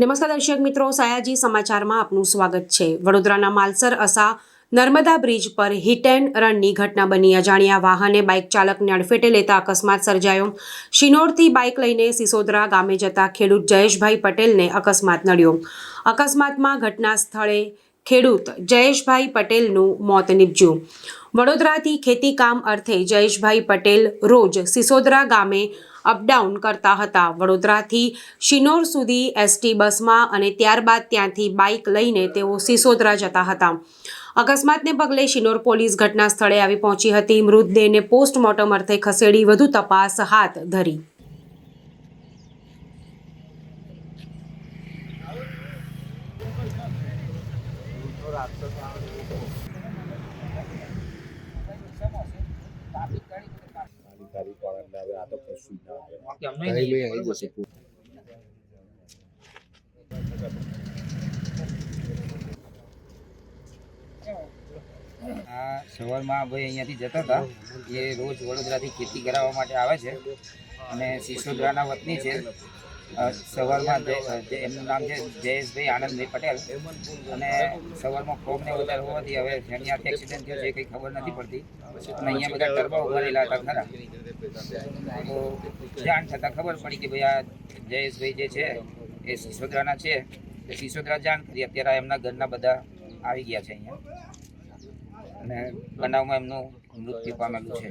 નમસ્કાર દર્શક મિત્રો, સયાજી સમાચારમાં આપનું સ્વાગત છે. વડોદરાના માલસર અસા નર્મદા બ્રિજ પર હિટ એન્ડ રનની ઘટના બની. અજાણ્યા વાહને બાઇક ચાલકને અડફેટે લેતા અકસ્માત સર્જાયો. શિનોરથી બાઇક લઈને સિસોદરા ગામે જતા ખેડૂત જયેશભાઈ પટેલને અકસ્માત નડ્યો. અકસ્માતમાં ઘટના સ્થળે ખેડૂત જયેશભાઈ પટેલનું મોત નીપજ્યું. વડોદરાથી ખેતીકામ અર્થે જયેશભાઈ પટેલ રોજ સિસોદરા ગામે અપડાઉન કરતા હતા. વડોદરાથી શિનોર સુધી એસટી બસમાં અને ત્યારબાદ ત્યાંથી બાઇક લઈને તેઓ સિસોદરા જતા હતા. અકસ્માતને પગલે શિનોર પોલીસ ઘટના સ્થળે આવી પહોંચી હતી. મૃતદેહને પોસ્ટમોર્ટમ અર્થે ખસેડી વધુ તપાસ હાથ ધરી. તારી પણ એટલે હવે આ તો કશું જ ના આવે. ટાઈમે આવી જશે. આ સવારમાં ભાઈ અહીંયાથી જતા હતા. એ રોજ વડોદરાથી ખેતી કરાવવા માટે આવે છે. અને સિસોદરાના વતની છે. સવારમાં જે એમનું નામ છે જયેશભાઈ આનંદભાઈ પટેલ. અને સવારમાં ફોર્મ ને વધારે હોવાથી હવે હાથે એક્સિડન્ટ થયો છે કંઈ ખબર નથી પડતી. અને અહીંયા બધા ટર્બા ઊભા હતા ખરા. તો જાણ થતાં ખબર પડી કે ભાઈ આ જયેશભાઈ જે છે, એ સિસોદરાના છે. એ સિસોદરા જાણ કરી. અત્યારે એમના ઘરના બધા આવી ગયા છે અહીંયા. અને બનાવમાં એમનું મૃત્યુ પામેલું છે.